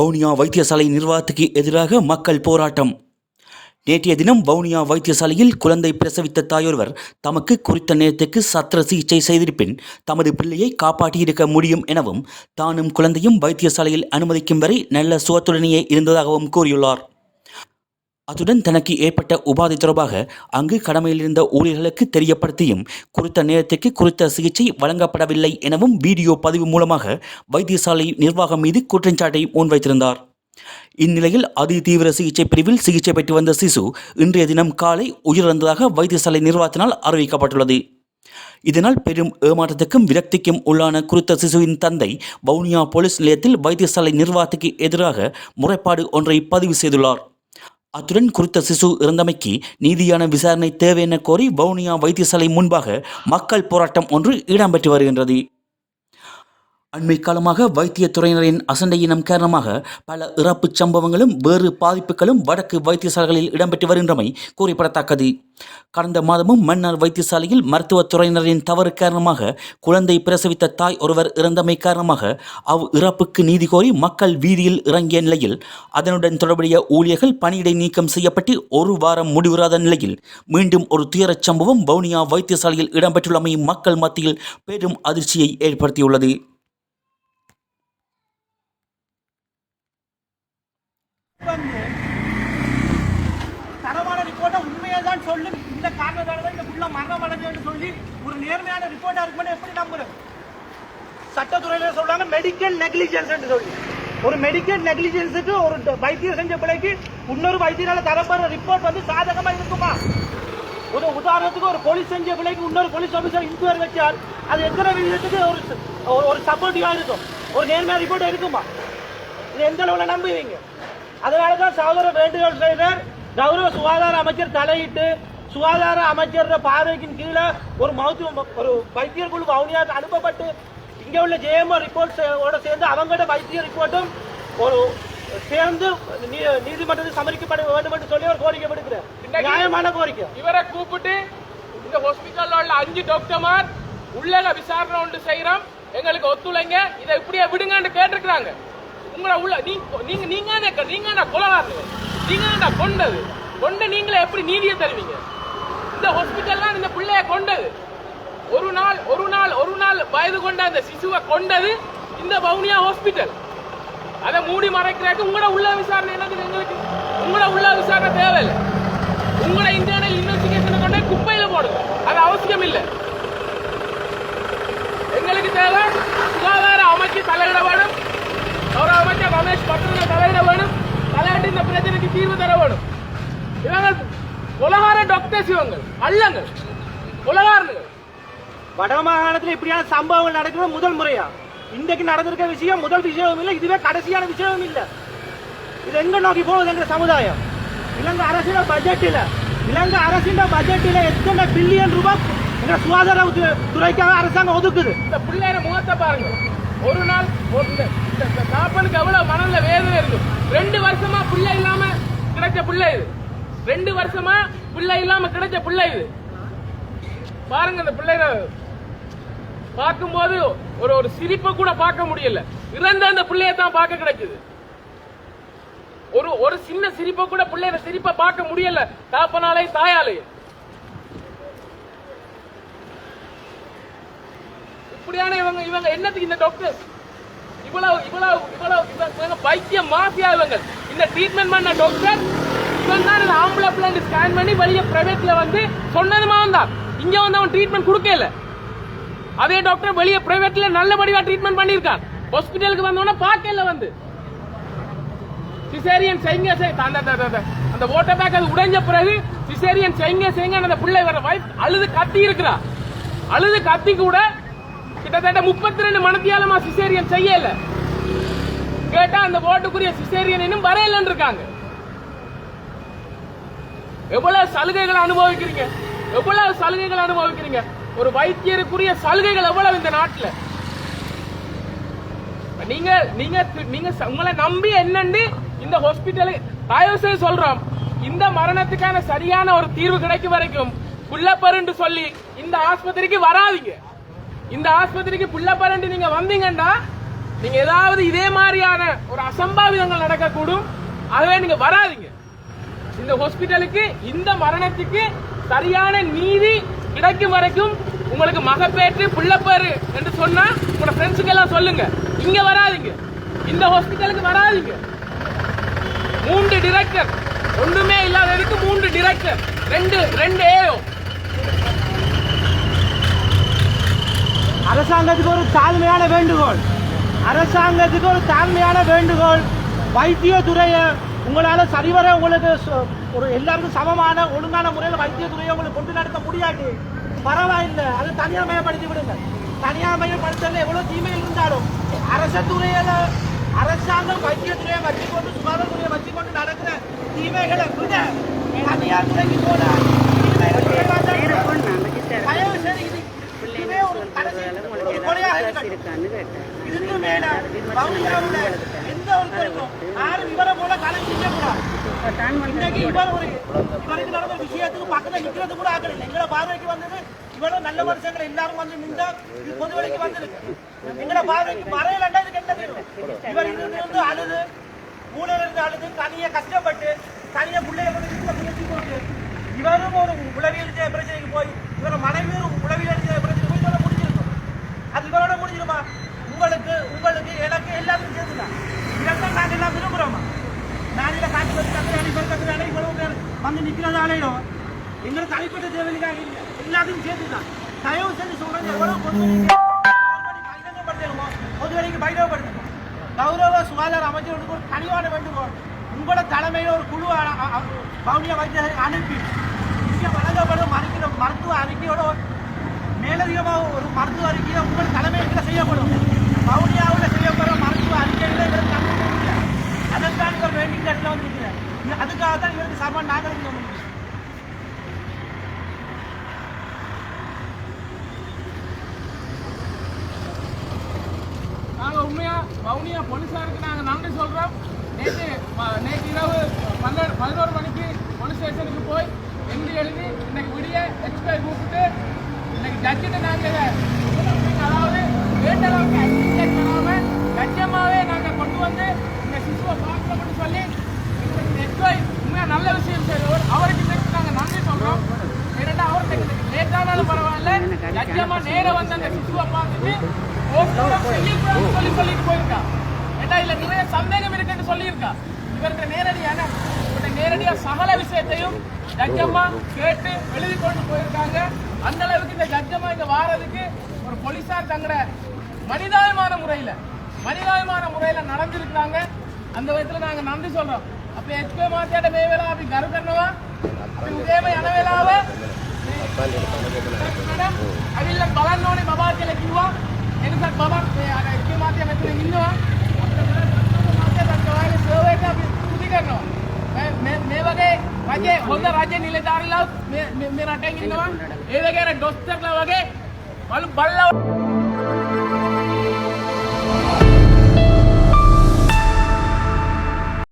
வவுனியா வைத்தியசாலை நிர்வாகத்துக்கு எதிராக மக்கள் போராட்டம். நேற்றைய தினம் வவுனியா வைத்தியசாலையில் குழந்தை பிரசவித்த தாயொருவர் தமக்கு குறித்த நேரத்துக்கு சத்திர சிகிச்சை செய்திருப்பின் தமது பிள்ளையை காப்பாற்றியிருக்க முடியும் எனவும் தானும் குழந்தையும் வைத்தியசாலையில் அனுமதிக்கும் வரை நல்ல சுகத்துடனேயே இருந்ததாகவும் கூறியுள்ளார். அத்துடன் தனக்கு ஏற்பட்ட உபாதை தொடர்பாக அங்கு கடமையில் இருந்த ஊழியர்களுக்கு தெரியப்படுத்தியும் குறித்த நேரத்துக்கு குறித்த சிகிச்சை வழங்கப்படவில்லை எனவும் வீடியோ பதிவு மூலமாக வைத்தியசாலை நிர்வாகம் மீது குற்றச்சாட்டை முன்வைத்திருந்தார். இந்நிலையில் அதி தீவிர சிகிச்சை பிரிவில் சிகிச்சை பெற்று வந்த சிசு இன்றைய தினம் காலை உயிரிழந்ததாக வைத்தியசாலை நிர்வாகத்தினால் அறிவிக்கப்பட்டுள்ளது. இதனால் பெரும் ஏமாற்றத்துக்கும் விரக்திக்கும் உள்ளான குறித்த சிசுவின் தந்தை வவுனியா போலீஸ் நிலையத்தில் வைத்தியசாலை நிர்வாகத்துக்கு எதிராக முறைப்பாடு ஒன்றை பதிவு செய்துள்ளார். அத்துடன் குறித்த சிசு இறந்தமைக்கு நீதியான விசாரணை தேவை என கோரி வவுனியா வைத்தியசாலை முன்பாக மக்கள் போராட்டம் ஒன்று இடம்பெற்று வருகின்றது. அண்மை காலமாக வைத்தியத்துறையினரின் அசண்டையினம் காரணமாக பல இறப்புச் சம்பவங்களும் வேறு பாதிப்புகளும் வடக்கு வைத்தியசாலைகளில் இடம்பெற்று வருகின்றமை குறிப்பிடத்தக்கது. கடந்த மாதமும் மன்னார் வைத்தியசாலையில் மருத்துவத்துறையினரின் தவறு காரணமாக குழந்தை பிரசவித்த தாய் ஒருவர் இறந்தமை காரணமாக அவ் இறப்புக்கு நீதி கோரி மக்கள் வீதியில் இறங்கிய நிலையில் அதனுடன் தொடர்புடைய ஊழியர்கள் பணியிடை நீக்கம் செய்யப்பட்டு ஒரு வாரம் முடிவுறாத நிலையில் மீண்டும் ஒரு துயரச் சம்பவம் வவுனியா வைத்தியசாலையில் இடம்பெற்றுள்ளமை மக்கள் மத்தியில் பெரும் அதிர்ச்சியை ஏற்படுத்தியுள்ளது வந்து தரமான ரிப்போர்ட்டை உண்மையை இந்த காரணத்தால தான் இந்த புள்ள மரணம் அடைஞ்சதுன்னு சொல்லி ஒரு நேர்மையான ரிப்போர்ட்டா இருக்குன்னு எப்படி நம்புறது? சட்டத்துறையில சொல்றாங்க மெடிக்கல் நெக்லிஜென்ஸ் சொல்லி. ஒரு மெடிக்கல் நெக்லிஜென்ஸுக்கு ஒரு வைத்தியம் செஞ்ச பிள்ளைக்கு இன்னொரு வைத்தியரால தரப்படுற ரிப்போர்ட் வந்து சாதகமா இருக்குமா? ஒரு உதாரணத்துக்கு ஒரு போலீஸ் செஞ்ச பிள்ளைக்கு இன்னொரு போலீஸ் ஆஃபீஸர் இன்கொயர் வச்சால் அது எத்தனை விதத்துக்கு ஒரு ஒரு- ஒரு சப்போர்ட்டிவா இருக்கும்? ஒரு நேர்மையான ரிப்போர்ட் இருக்குமா? இது எந்த அளவுல நம்புவீங்க? அதனால தான் சகோதர வேண்டுகோள் செய்கிறார் கௌரவ சுகாதார அமைச்சர் தலையிட்டு சுகாதார அமைச்சர் பார்வைக்கின் கீழே ஒரு மருத்துவ ஒரு வைத்தியர் குழு வவுனியாவுக்கு அனுப்பப்பட்டு இங்க உள்ள ஜேஎம்ஓ ரிப்போர்ட்ஸ் ஓட சேர்ந்து அவங்களோட வைத்திய ரிப்போர்ட்டும் ஒரு சேர்ந்து நீதிமன்றத்தில் சமரிக்கப்பட வேண்டும் என்று சொல்லி ஒரு கோரிக்கை விடுக்கிறேன் நியாயமான கோரிக்கை. இவரை கூப்பிட்டு இந்த ஹாஸ்பிட்டல்ல உள்ள அஞ்சு டாக்டர்மார் உள்ளக விசாரணை ஒன்று செய்யறோம். எங்களுக்கு ஒத்துழைங்க. இதை இப்படியே விடுங்கன்னு கேட்டிருக்கிறாங்க. உங்களை உள்ள நீ- நீங்க நீங்க நீங்க தான் கொலகாரங்க நீங்க கொண்டது. கொண்டு நீங்களே எப்படி நீதியை தருவீங்க? இந்த ஹாஸ்பிட்டல் இந்த பிள்ளைய கொண்டது. ஒரு நாள் ஒரு நாள் ஒரு நாள் வயது கொண்ட அந்த சிசுவை கொண்டது இந்த வவுனியா ஹாஸ்பிட்டல் அதை மூடி மறைக்கிறாக்கு உங்களோட உள்ள விசாரணை என்னது எங்களுக்கு. உங்களோட உள்ள விசாரணை தேவையில்லை. உங்களை இன்டர்னல் இன்வெஸ்டிகேஷன் கொண்டு குப்பையில போடுங்க. அது அவசியம் இல்லை. எங்களுக்கு தேவை சுகாதார அமைச்சு தலையிட வேணும். ஒரு அமைச்சர் ரமேஷ் பத்ரன தலையிட வேணும். தலையிட்டு இந்த பிரச்சனைக்கு தீர்வு தர வேணும் இவங்க உலகார டாக்டர்ஸ் இவங்க அல்லங்க உலகாரனுங்க வட மாகாணத்துல இப்படியான சம்பவங்கள் நடக்கிறது முதல் முறையா? இன்றைக்கு நடந்திருக்க விஷயம் முதல் விஷயமும் இல்லை இதுவே கடைசியான விஷயமும் இல்லை. இது எங்க நோக்கி போகுது எங்க சமுதாயம்? இலங்கை அரசின் பட்ஜெட்டில் இலங்கை அரசின் பட்ஜெட்டில் எத்தனை பில்லியன் ரூபாய் எங்க சுகாதார துறைக்காக அரசாங்கம் ஒதுக்குது? இந்த பிள்ளையோட முகத்தை பாருங்க ஒரு நாள் ஒரு இந்த- தாப்பனுக்கு அவ்வளவு மனதுல வேதனை இருக்கும் ரெண்டு வருஷமா பிள்ளை இல்லாம கிடைச்ச பிள்ளை இது. ரெண்டு வருஷமா பிள்ளை இல்லாம கிடைச்ச பிள்ளை இது. பாருங்க இந்த பிள்ளைய பார்க்கும்போது ஒரு ஒரு சிரிப்பை கூட பார்க்க முடியல. இறந்த அந்த பிள்ளைய தான் பார்க்க கிடைக்குது. ஒரு ஒரு சின்ன சிரிப்பை கூட பிள்ளைய சிரிப்பை பார்க்க முடியல. தாப்பனாலே தாயாலே. இப்படியான இவங்க இவங்க என்னத்துக்கு இந்த டாக்டர் இவ்வளவு இவ்வளவு இவ்வளவு இவங்க பைத்திய மாஃபியா இவங்க. இந்த ட்ரீட்மெண்ட் பண்ண டாக்டர் இவன் தான் இந்த ஆம்பளை பிள்ளைங்க ஸ்கேன் பண்ணி வெளியே பிரைவேட்ல வந்து சொன்னதுமா வந்தான் இங்க வந்து அவன் ட்ரீட்மெண்ட் கொடுக்கல அதே டாக்டர் வெளியே பிரைவேட்ல நல்லபடியா ட்ரீட்மெண்ட் பண்ணியிருக்கான். ஹாஸ்பிட்டலுக்கு வந்தோடனே பார்க்கல வந்து. சிசேரியன் செய்யுங்க செய். அந்த அந்த- அந்த- ஓட்ட பேக் அது உடைஞ்ச பிறகு சிசேரியன் செய்யுங்க செய்யுங்க அந்த பிள்ளை வர வைஃப் அழுது கத்தி இருக்கிறா. அழுது கத்தி கூட கிட்டத்தட்ட முப்பத்தி ரெண்டு மனத்தியாலமா சிசேரியன் செய்யல. கேட்டா அந்த ஓட்டுக்குரிய சிசேரியன் இன்னும் வரையலன்னு இருக்காங்க எவ்வளவு சலுகைகளை அனுபவிக்கிறீங்க? எவ்வளவு சலுகைகளை அனுபவிக்கிறீங்க? ஒரு வைத்தியருக்குரிய சலுகைகள் எவ்வளவு இந்த நாட்டுல? நீங்க நீங்க நீங்க உங்களை நம்பி என்னன்னு இந்த ஹாஸ்பிட்டலு தயவு செய்து சொல்றோம். இந்த மரணத்துக்கான சரியான ஒரு தீர்வு கிடைக்கும் வரைக்கும் புள்ளப்பருன்னு சொல்லி இந்த ஆஸ்பத்திரிக்கு வராதீங்க. இந்த ஆஸ்பத்திரிக்கு புள்ளப்பருண்டு நீங்க வந்தீங்கன்னா நீங்க ஏதாவது இதே மாதிரியான ஒரு அசம்பாவிதங்கள் நடக்கக்கூடும். ஆகவே நீங்க வராதீங்க. இந்த ஹாஸ்பிட்டலுக்கு இந்த மரணத்துக்கு சரியான நீதி கிடைக்கும் வரைக்கும் உங்களுக்கு மகப்பேற்று பிள்ளைப்பேறு என்று சொன்னா உங்களோட ஃப்ரெண்ட்ஸுக்கு எல்லாம் சொல்லுங்க. இங்க வராதிங்க. இந்த ஹாஸ்பிட்டலுக்கு வராதிங்க. மூன்று டிரெக்டர் ஒண்ணுமே இல்லாததுக்கு மூன்று டிரெக்டர் ரெண்டு ரெண்டு ஏஓ அரசாங்கத்துக்கு ஒரு தாழ்மையான வேண்டுகோள். அரசாங்கத்துக்கு ஒரு தாழ்மையான வேண்டுகோள். வைத்தியத்துறையை உங்களால் சரிவர உங்களுக்கு சொ- ஒரு எல்லாருக்கும் சமமான ஒழுங்கான முறையில் வைத்தியத்துறையை உங்களுக்கு கொண்டு நடத்த முடியாது. பரவாயில்லை. அதை தனியார் மயப்படுத்தி விடுங்க தனியார் மயப்படுத்தல எவ்வளோ தீமைகள் இருந்தாலும் அரச துறையில் அரசாங்கம் வைத்தியத்துறையை வச்சுக்கொண்டு சுகாதாரத்துறையை வச்சுக்கொண்டு நடக்கிற தீமைகளை விட தனியார் துறைக்கு போல தீமைகள் குறைவாக தயவு செய்து இது இதுவே ஒரு கடைசி ஒரு கொலையாக இருக்கட்டும். இதுக்கு மேல பவுனியாவுல எந்த ஒருத்தருக்கும் யாரும் இவரை போல கலை செய்யக்கூடாது இன்னைக்கு இவர் ஒரு இவருக்கு நடந்த விஷயத்துக்கு பக்கத்துல நிக்கிறது கூட ஆக்கல எங்களை பார்வைக்கு வந்தது இவ்வளவு நல்ல மனுஷங்களை எல்லாரும் வந்து நின்றா இது பொது வழிக்கு வந்திருக்கு. எங்களை பார்வைக்கு வரையலண்டா இதுக்கு என்ன தீர்வு? இவர் இது இருந்து அழுது மூலையில இருந்து அழுது தனியா கஷ்டப்பட்டு தனியா பிள்ளைய கொண்டு இவரும் ஒரு உளவியல் பிரச்சனைக்கு போய் இவர மனைவியும் ஒரு உளவியல் ஜெய பிரச்சனை போய் இதோட முடிஞ்சிருக்கும் அது இவரோட முடிஞ்சிருமா உங்களுக்கு உங்களுக்கு எனக்கு எல்லாத்துக்கும் சேர்த்துதான் இதைத்தான் நாங்கள் எல்லாம் விரும்புகிறோமா நாளையில காட்டு வந்து கத்து அணி பேர் கத்து அணி இவ்வளவு பேர் வந்து நிற்கிறது ஆலையிடும் எங்களுக்கு தனிப்பட்ட தேவைக்காக இல்லை. எல்லாத்தையும் சேர்த்துதான். தயவு செஞ்சு சொல்றது எவ்வளவு பொது பகிரங்கப்படுத்தணுமோ பொது வரைக்கும் பகிரங்கப்படுத்தணும் கௌரவ சுகாதார அமைச்சர்களுக்கு ஒரு கனிவான வேண்டுகோள். உங்களோட தலைமையில் ஒரு குழு அ- வைத்தியரை அனுப்பி இங்கே வழங்கப்படும் மருத்துவ மருத்துவ அறிக்கையோட மேலதிகமாக ஒரு மருத்துவ அறிக்கையை உங்கள் தலைமையில் செய்யப்படும். பவுனியாவில் செய்யப்படுற மருத்துவ அறிக்கைகளை அதற்கான இவர் வேண்டிங் இடத்துல வந்து அதுக்காக தான் இவருக்கு சாப்பாடு நாங்கள் இங்க முடியும் உண்மையாக உண்மையா வவுனியா போலீஸாருக்கு நாங்கள் நன்றி சொல்கிறோம் நேற்று நேற்று இரவு பன்னெண்டு பதினோரு மணிக்கு போலீஸ் ஸ்டேஷனுக்கு போய் எழுதி எழுதி இன்னைக்கு விடிய எக்ஸ்பை கூப்பிட்டு இன்னைக்கு ஜட்ஜிட்டு நாங்க அதாவது வேண்டளவுக்கு அளவுக்கு அக்ரிமெண்ட் பண்ணாம லட்சமாவே நாங்க கொண்டு வந்து இந்த சிசுவை பார்க்கணும்னு சொல்லி எக்ஸ்பை உண்மையா நல்ல விஷயம் செய்தவர் அவருக்கு இன்னைக்கு நாங்க நன்றி சொல்றோம் ஏன்னா அவர் லேட் ஆனாலும் பரவாயில்ல லட்சமா நேரா வந்து அந்த சிசுவை பார்த்துட்டு போஸ்ட்மார்ட்டம் செய்யக்கூடாதுன்னு சொல்லி சொல்லிட்டு போயிருக்கா கேட்டா இல்ல நிறைய சந்தேகம் இருக்குன்னு சொல்லியிருக்கா? இவர்கிட்ட நேரடியான இவர்கிட்ட நேரடியா சகல விஷயத்தையும் ஜட்ஜம்மா கேட்டு எழுதி கொண்டு போயிருக்காங்க. அந்த அளவுக்கு இந்த ஜட்ஜம்மா இங்க வாரதுக்கு ஒரு போலீஸார் தங்கட மனிதாயமான முறையில மனிதாயமான முறையில நடந்திருக்காங்க. அந்த விதத்துல நாங்க நன்றி சொல்றோம். அப்ப எச்கே மாத்தியாட மேவேலா அப்படி கரு கண்ணவா அப்படி உதயமை அனவேலாவ மேடம் பலன் பலன்னோனி பபாத்தியில கிவா எனக்கு பபான் எச்கே மாத்தியா மெத்துல இன்னும் රජේ හොඳ රජ නිලධාරීලා මේ මේ- මේ රටෙන් ඉන්නවා. ඒ වගේ අර ඩොස්ටර්ලා වගේ බලු බල්ලා